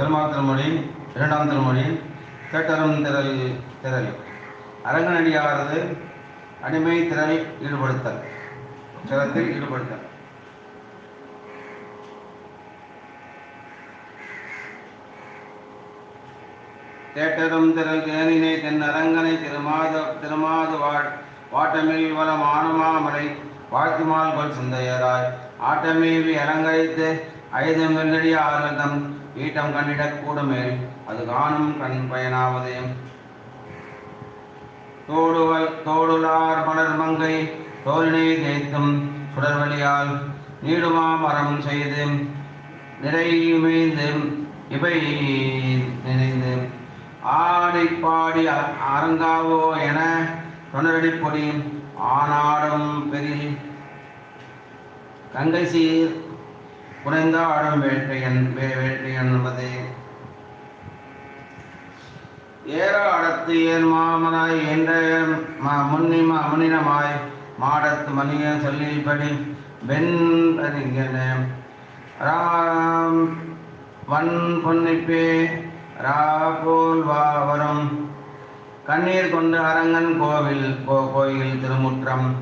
பெருமாள் திருமொழி இரண்டாம் திருமொழி தேட்டரும் திரல் திரல் அரங்கனடியாரது அடிமை திரல் ஈடுபடுத்தல் திறத்தில் ஈடுபடுத்தல். தேட்டரும் திரல் தேனினை தென் அரங்கனை திருமாத திருமாது வாழ் வாட்டமில் வளம் ஆனமாமலை வாழ்த்துமால் கொள் சிந்தையராய். ஆட்டமேவி அலங்கரித்து ஐதம் வெள்ளடி ஆறுதம் ஈட்டம் கண்டிடக் கூடுமேல் அது காணும் கண் பயனாவது தோடுவல் தோடுலார் மலர் மங்கை தோலினை தேய்த்தும் சுடர்வழியால் நீடுமா மரம் செய்து நிறைமேய்ந்து இவை நினைந்து. ஆடி பாடி அரங்காவோ என தொண்டரடி பொடி ஆனாடும் பெரிய கங்கை சீர் குறைந்த ஆழம் வே- வேட்டையன் என்பதே. ஏறாடத்து ஏன் மாமனாய் என்ற முன்னிம முன்னினமாய் மாடத்து மணிய சொல்லில்படி வெண் ராம் வன் பொன்னிப்பே ரா போல் வா வரும். கண்ணீர் கொண்டு அரங்கன் கோவில் கோ கோயில் திருமுற்றம்.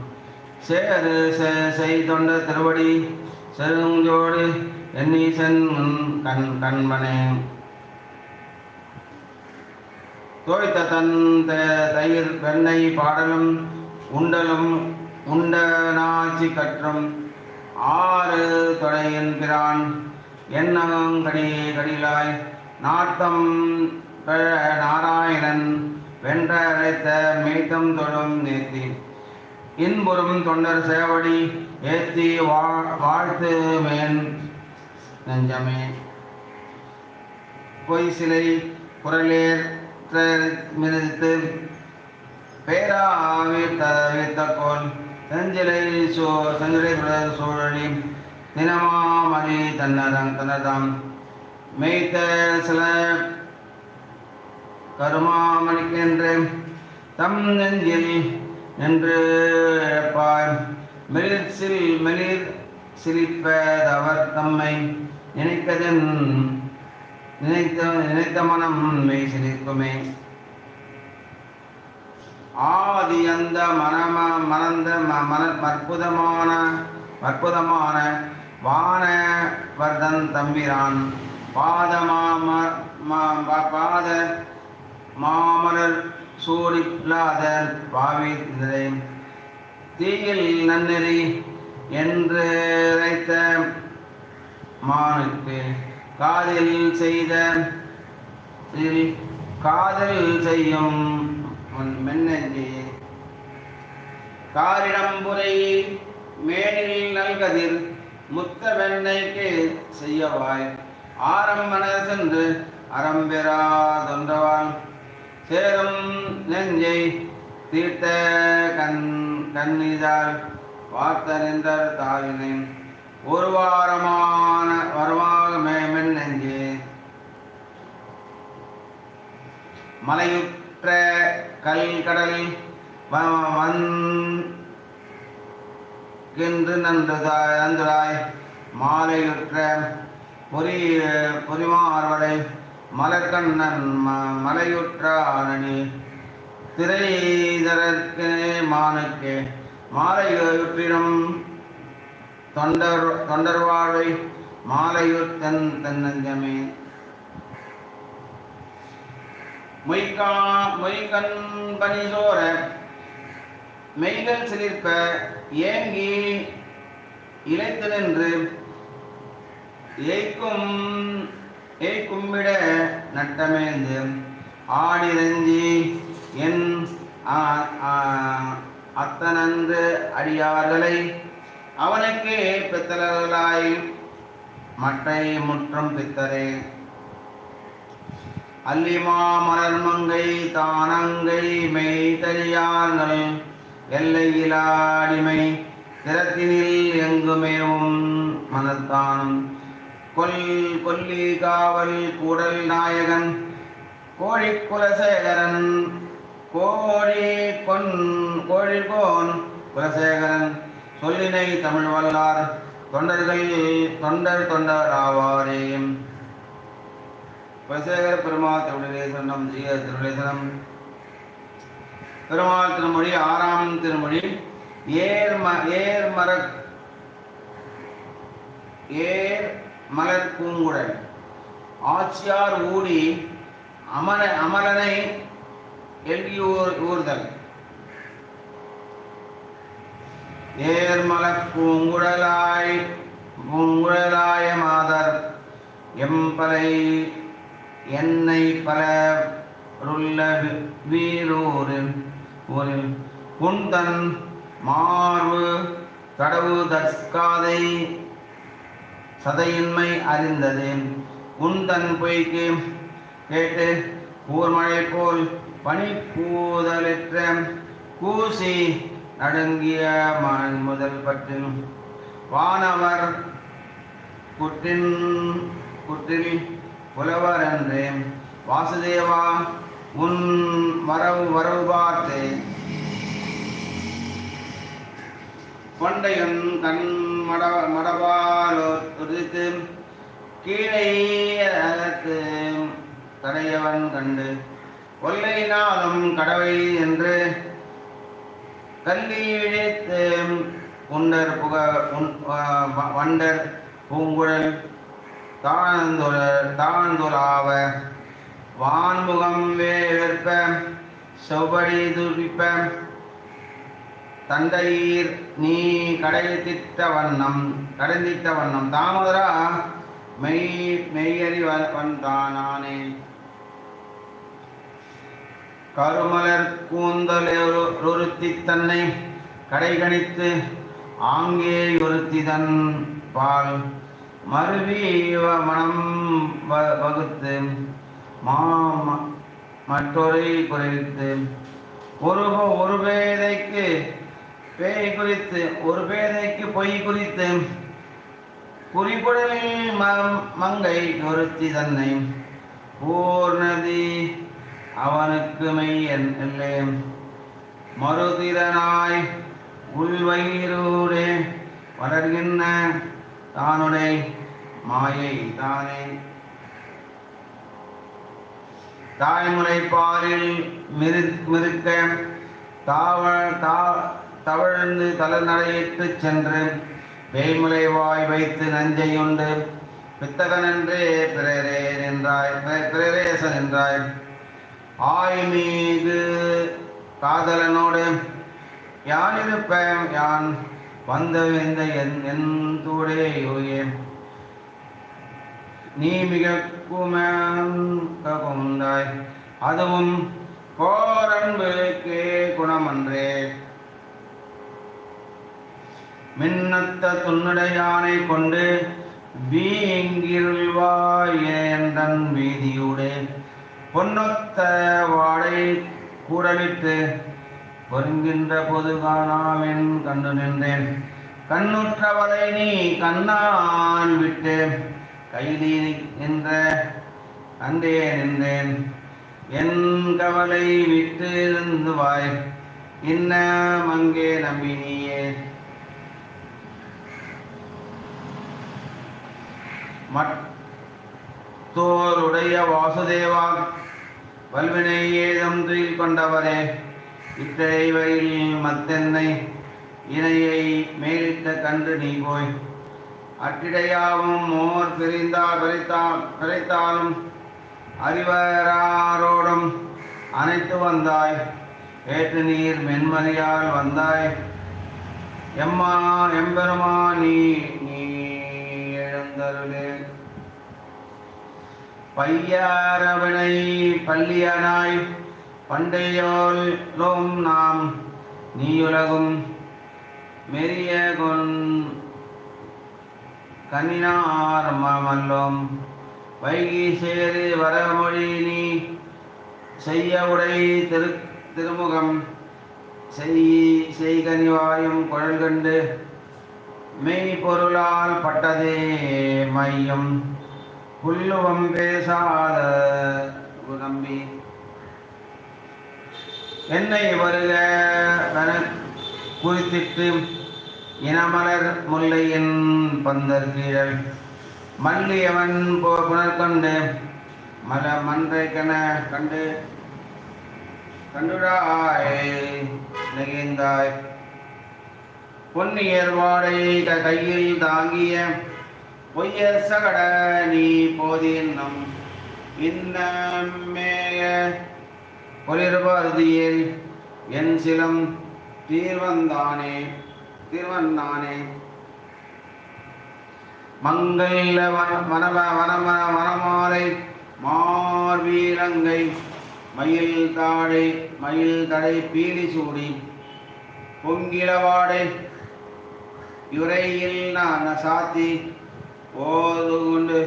சேரு செ- திருவடி செருஞ்சோடு எண்ணீசன் கண் கண்மனே. தோய்த்த தன் த- தயிர் வெண்ணெய் பாடலும் உண்டலும் உண்டனாச்சி கற்றும் ஆறு தொடையின் பிரான் எண்ணங்கடி கடிலாய் நாட்டம் நாராயணன் வென்ற அழைத்த மேய்த்தம் தொழும் நேர்த்தி. இன்புறும் தொண்டர் சேவடி ஏத்தி வா வாழ்த்து நெஞ்சமே. பொய் சிலை குரலேர் மிதித்து பேராவித்தக்கோல் செஞ்சிலை சோ செஞ்சிலை சூழலி தினமாமணி தன்னதம் தன்னதம் மேய்த்த சில கருமாமணிக்கென்று தம் நெஞ்சில் நின்று இழப்பார் மெலிர் சில் மெலிர் சிரிப்பதவர் தம்மை நினைப்பதன் நினைத்த நினைத்த மனம் மெய் சிரிக்குமே ஆதி அந்த மனம மனந்த ம- மன அற்புதமான அற்புதமான வான வர்தன் தம்பிரான். பாதமாம ம- பாத மாமலர் சூடில்லாத பாவி இதழை. தீயில் நன்னெறி என்று இறைத்த மானுக்கு காதில் செய்த காதல் செய்யும் மென்னஞ்சி. காரிடம்புரை மேனில் நல்கதிர் முத்த வெண்ணைக்கு செய்யவாய் ஆரம்பன சென்று அறம்பெறா தொன்றவாள் சேரும் நெஞ்சை தீர்த்த கண் கண்ணிதால் வார்த்தறிந்தர் நின்றர் தாயினை ஒரு வாரமான வருமாக மேமென் நெஞ்சே மலையுற்ற கல் கடல் வ- நன்றுதாய் நன்றாய் மாலையுற்ற பொறி பொறிமார்வடை மலர்கண்ணன் ம- மலையுற்ற ஆரணி திரைதரற்கு மானுக்கு. மாலையுற்றிடம் தொண்டர் தொண்டர் வாழ்வை மாலையுர் தன் தன்னஞ்சமே. மொய்கா மொய்கண் பனிசோர மெய்கள் சிலிர்ப்ப ஏங்கி இழைத்து நின்று ஏய்க்கும் ஏய்க்கும்பிட நட்டமேந்து ஆடிரஞ்சி என் ஆ- அத்தனன்று அடியார்களை அவனுக்கே பித்தர்களாய் மட்டை முற்றம் பித்தரே. அல்லிமா மலர்மங்கை தானங்கை மெய் தறியார்கள் எல்லையிலாடிமை திறத்தினில் எங்குமேவும் மனத்தான் கொல் கொல்லி காவல் கூடல் நாயகன் கோழிக்குலசேகரன் கோழி கொன் கோழிகோன் குலசேகரன் சொல்லினை தமிழ் வல்லார் தொண்டர்கள் தொண்டர் தொண்டர் ஆவாரே குலசேகர பெருமாள் திருவிழேசனம் ஜீய திருவிழேசனம். பெருமாள் திருமொழி ஆறாம் திருமொழி ஏர் ம ஏர் மர ஏர் மலர் பூங்குடல் ஆட்சியார் ஊடி அமர அமரனை எல்கியூர் ஊர்தல் ஏர்மல பூங்குழலாய் பூங்குழலாய மாதர் எம்பலை என்னை பல ருள்ள வீரூரில் ஊரில் குந்தன் மார்பு கடவு தற்காதை சதையின்மை அறிந்தது. உந்தன் பொய்க்கு கேட்டு ஊர்மழை போல் பனிக்கூதலிற்ற கூசி நடுங்கிய மான் முதல் பற்றின் வானவர் குற்றின் குற்றில் புலவர் என்றே. வாசுதேவா உன் வரவு வரவு பார்த்து கொண்டையன் கண் மட மடவாலோ உதித்து கீழே தடையவன் கண்டு கொல்லையினாலும் கடவை என்று கல்லி குண்டர் உண்டர் புக வண்டர் பூங்குழல் தாழ்ந்துல தாழ்ந்துலாவ வான்முகம் வேற்ப செவ்வடி துரிப்ப தந்தையீர் நீ கடைத்திட்ட வண்ணம் கடைந்திட்ட வண்ணம். தாமதரா மெய் மெய்யறி வந்தானானே கருமலர் கூந்தல் ஒருத்தி தன்னை கடைகணித்து ஆங்கே ஒருத்தி தன் பால். மருவி மனம் வ- வகுத்து மா மற்றொரு மற்றொரை குறைத்து ஒரு ஒரு பேதைக்கு பேய் குறித்து ஒரு பேதைக்கு பொய் குறித்து. குறிப்புடலில் மங்கை ஒருத்தி தன்னை. பூர்ணதி அவனுக்கு மெய்யன் இல்லை. மறுதிறனாய் உள்வயிறூரே வளர்கின்ற தானுடைய மாயை தானே. தாய்முறை பாலில் மிரு மிருக்க தாவ தா தவழ்ந்து தலநடையிட்டு சென்று வேய்முலை வாய் வைத்து நஞ்சையுண்டு. பித்தகனென்றே பிறரே நின்றாய் பிற- பிறரேசன் என்றாய் ஆய்மீது காதலனோடு யான் இருப்பேன் யான் வந்த இந்த என் என் தூடே யோகே நீ மிக குமந்தாய் அதுவும் கோரன்புக்கே குணமன்றே. மின்னத்த துன்னுடையானை கொண்டு வீங்கிருள்வாயேந்தன் வீதியூடே. பொன்னொத்த வாழை கூறலிட்டு பொருங்கின்ற பொது காணாமென் கண்டு நின்றேன். கண்ணுற்றவளை நீ கண்ணான் விட்டு கைதி நின்ற அன்றே நின்றேன். என் கவலை விட்டு இருந்து வாய் இன்ன மங்கே நம்பினியே முத்தோருடைய வாசுதேவா வல்வினை ஏதம் துயில் கொண்டவரே இத்தனை மத்தென்னை இணையை மேலிட்ட கண்டு நீ போய். அட்டிடையாவும் மோர் பிரிந்தா பிரித்தா பிரித்தாலும் அறிவராரோடும் அனைத்து வந்தாய். ஏற்று நீர் மென்மதியால் வந்தாய். எம்மா எம்பெருமா நீ நீ எழுந்தருளே. பையாரவனை பள்ளியனாய் பண்டையோலும் நாம் நீயுலகும் மெரிய கொன் கண்ணினார் மல்லோம் வைகி சேரு வரமொழி நீ செய்ய உடை திரு திருமுகம் செய் செய்கனிவாயும் குழல் கண்டு பட்டதே மையம். புல்லுவம் பேசாத நம்பி என்னை வருக குறித்திட்டு இனமலர் முல்லையின் பந்தர் கீழல். மல்லியவன் புனர்கொண்டு மல மன்றை கண்டு. கண்டுடாய் நெகிழ்ந்தாய். பொன்னியர் வாடை கையில் தாங்கிய பொய்ய சகட நீ போதின்னும். இன்னமேய பொலிர்பருதியில் என் சிலம் தீர்வந்தானே தீர்வந்தானே. மங்கள வன வனம வனம வனமாலை மார்வீரங்கை மயில் தாழை மயில் தடை பீலி சூடி. பொங்கிளவாடை யுரையில் நான் சாத்தி போது கொண்டு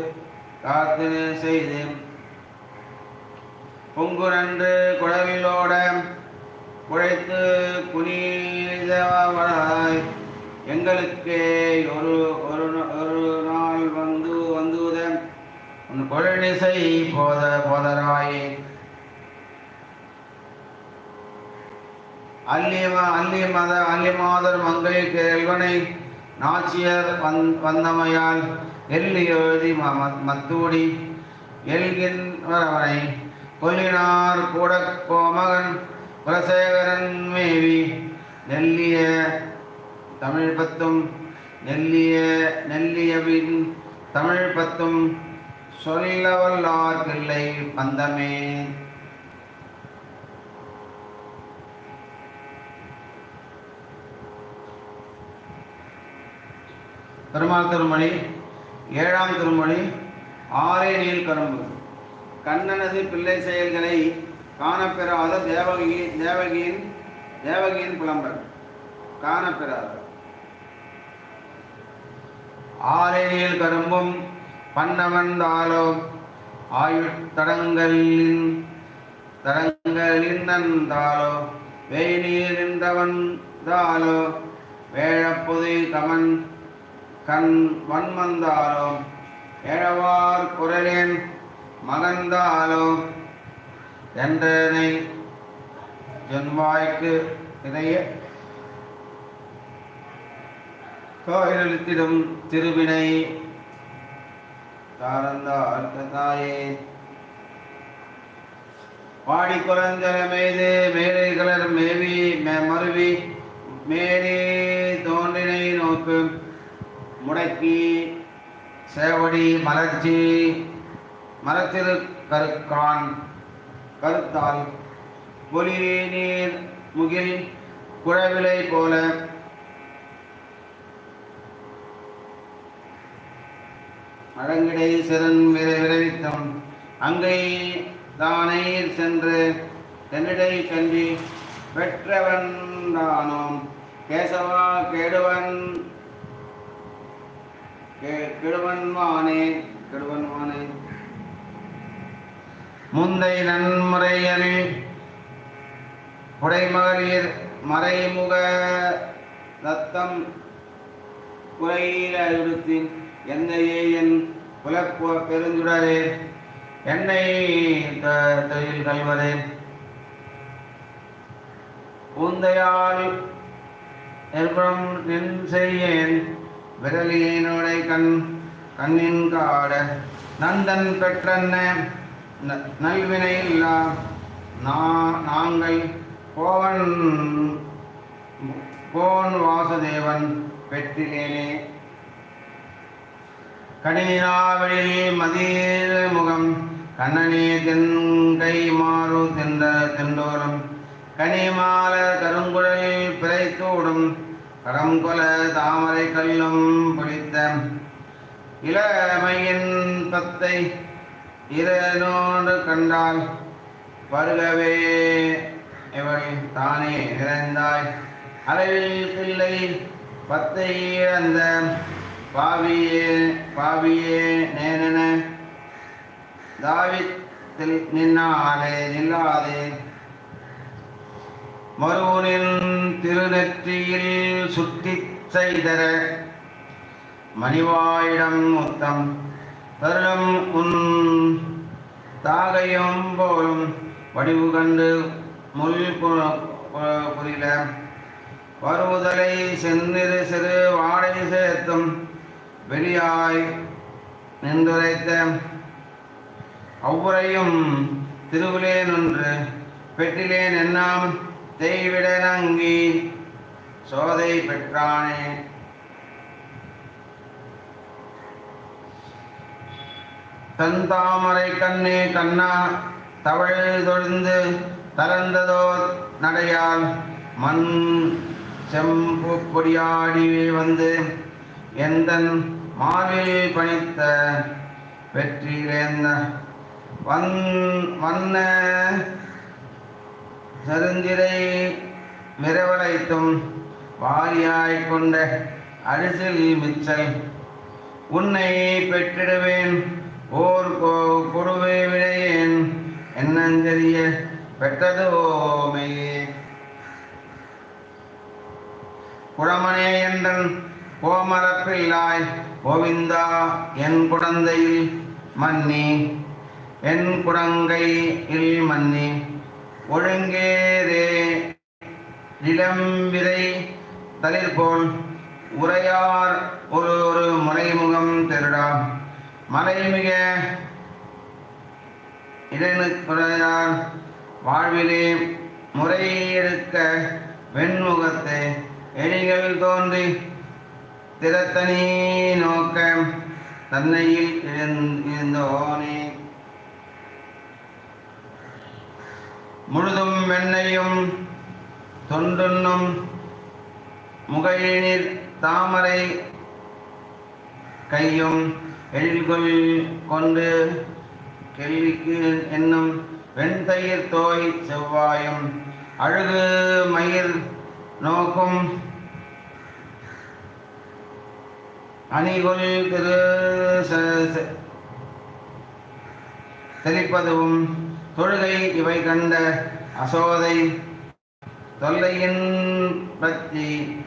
காத்து செய்து. பொங்கு நன்று குழைத்து புனிதவனாய் எங்களுக்கே ஒரு ஒரு ஒரு நாள் வந்து வந்துத உன் குழலிசை போத போதராயே. அல்லிம அல்லி மத அல்லி மாதர் மங்கை கேள்வனை நாச்சியர் வந் வந்தமையால் எள்ளி எழுதி மத்தூடி எல்கின்றவரை கொல்லினார் கூட கோமகன் குலசேகரன் மேவி நெல்லிய தமிழ் பத்தும் நெல்லிய நெல்லியவின் தமிழ் பத்தும் சொல்ல பிள்ளை பந்தமே. பெருமாள் திருமணி ஏழாம் திருமொழி ஆரே நீல் கரும்பு. கண்ணனது பிள்ளை செயல்களை காணப்பெறாத தேவகி தேவகியின் தேவகியின் புலம்பல். காணப்பெறாத. ஆரே கரும்பும் பண்ணவந்தாலோ ஆயுட்தடங்களின் தடங்களின் நந்தாலோ வேய்நீர் நின்றவன் தாலோ வேழப்பொதி கமன் கண் வன்மந்தாலோ ஏழவார் குரலேன் மகந்தாலோ என்றனை ஜென்வாய்க்கு இணைய கோயிலெழுத்திடும் திருவினை தாரந்த தாயே பாடி குறைந்த மேது மேலை கலர் மேவி மே- மருவி மேலே முடக்கி சேவடி மலர்ச்சி மரத்திரு கருக்கான் கருத்தால் ஒளி நீர் முகில் குழவிலை போல. அடங்கிடை சிறன் விரை விரைவித்தம் அங்கை தானே சென்று தென்னிடை கன்றி பெற்றவன் தானோம். கேசவா கேடுவன் கெடுவன்மானே கெடுவன்மானே. முந்தை நன்முறையல் புடைமகளிர் மறைமுக தத்தம் குறையில் அழுத்தின் என்னையே என் புலப்ப பெருந்துடரே என்னை த- தொழில் கல்வரே. உந்தையால் நிர்பம் நின் செய்யேன் விரலியினுடை கண் கண்ணின் காட நந்தன் பெற்றன்ன நல்வினை இல்லா நா- நாங்கள் கோவன் கோவன் வாசுதேவன் பெற்றிலேனே. கடினாவழில் மதிய முகம் கண்ணனே தென்கை மாறு தென்ற தெண்டோரம் கனிமால கருங்குழல் பிழைத்தோடும் கரங்கொல தாமரை கல்லும் பிடித்த இளமையின் பத்தை இரனோடு கண்டால் வருகவே இவள் தானே நிறைந்தாய் அளவில் பிள்ளை பத்தை இழந்த பாவியே பாவியே நேனென. தாவித்தில் நின்னாலே நில்லாதே. மருவனின் திருநெற்றியில் சுத்தி செய்தர மணிவாயிடம் முத்தம் தருளம் உன் தாகையும் போலும் வடிவு கண்டு முள் புரியல பு- வருவுதலை செந்நிறு சிறு வாடை சேர்த்தும் வெளியாய் நின்றுரைத்த அவ்வுரையும் திருவிலேன் ஒன்று பெற்றிலேன் என்னாம் தேய்விட நங்கி சோதை பெற்றானே. தன் தாமரை கண்ணே கண்ணா தவழில் தொழுந்து தளர்ந்ததோ நடையால் மண் செம்பு பொடியாடி வந்து எந்தன் மார்பில் பணித்த வெற்றியிலேந்த வன் வண்ண செருந்திரை மிரவளைத்தும் வாரியாய் கொண்ட அரிசில் மிச்சல். உன்னை பெற்றிடுவேன் ஓர் கோ குருவை விடையேன் என்னஞ்செறிய பெற்றதோமையே குழமனே என்றன் கோமரப்பில்லாய் கோவிந்தா என் குடந்தையில் மன்னி என் குடங்கையில் மன்னி. ஒழுங்கேதே. இளம்பிரை தளிர்போல் உரையார் ஒரு ஒரு மலைமுகம் திருடா. மலைமிக இடனுக்குறையார் வாழ்விலே முறையெடுக்க வெண்முகத்து. எழிகள் தோன்றி திறத்தனி நோக்க தன்னையில் இருந்தோனே முழுதும் வெண்ணையும் தொண்டுண்ணும் முகையினில் தாமரை கையும் எழில்கொள் கொண்டு கேள்விக்கு என்னும் வெண்தயிர் தோய் செவ்வாயும் அழகு மயிர் நோக்கும் அணிகொள் திரு தெளிப்பதுவும் தொழுகை இவை கண்ட அசோதை தொல்லையின் பற்றி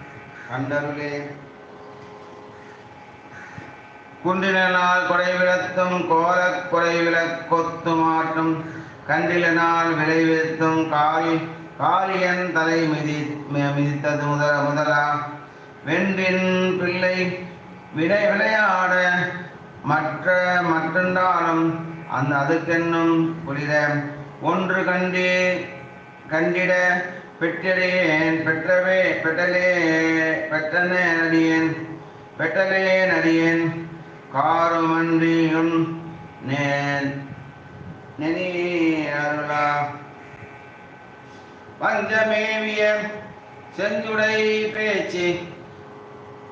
கண்டருளே. குன்றினால் கொடைவிளத்தும் கோலக் கொத்து கொத்துமாட்டும் கண்டிலனால் விளைவித்தும் காலி காளியன் தலை மிதி மிதித்தது முதல முதலா. வென்றின் பிள்ளை விடை விளையாட மற்ற மற்றென்றாலும் அந்த அதுக்கென்னும் புரித. ஒன்று கண்டு கண்டிட பெற்றடையேன் பெற்றவே பெற்றலே பெற்றனே நடியேன் பெற்றலே நடியேன் காருமன்றியும் நெனி அருளா. பஞ்சமேவிய செஞ்சுடை பேச்சு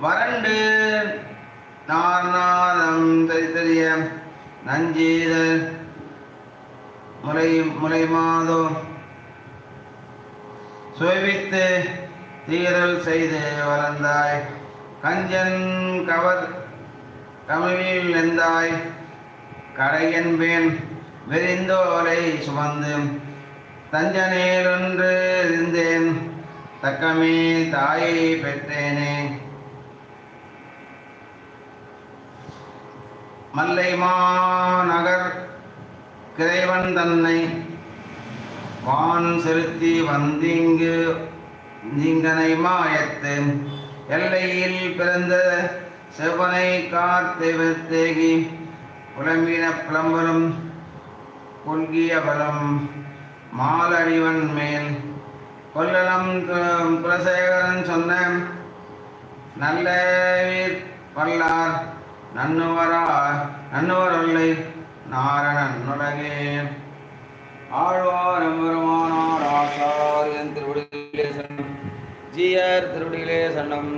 வறண்டு நார்நாதம் தெரிய. நஞ்சீத முலை முலை மாதோ சுவைவித்து தீரல் செய்து வளர்ந்தாய். கஞ்சன் கவர் தமிழில் எந்தாய் கடையன்பேன் விரிந்தோலை சுமந்து தஞ்சனேலொன்று இருந்தேன். தக்கமே தாயை பெற்றேனே. மல்லைமா நகர் கிரைவன் தன்னை வான் செலுத்தி வந்திங்கு நீங்கனை மாயத்து எல்லையில் பிறந்த செவனை காத்தேகி புலம்பின புலம்பரும் கொள்கிய பலம் மாலடிவன் மேல் கொல்லலம் குலசேகரன் சொன்ன நல்ல வீர் வல்லார் நன்னுவரா அல்லை நாரணன் உலகே ஆழ்வார் எம்பெருமானார் ஆசாரியன் திருவடிகளே சன்னம் ஜீயர் திருவடிகளே சன்னம்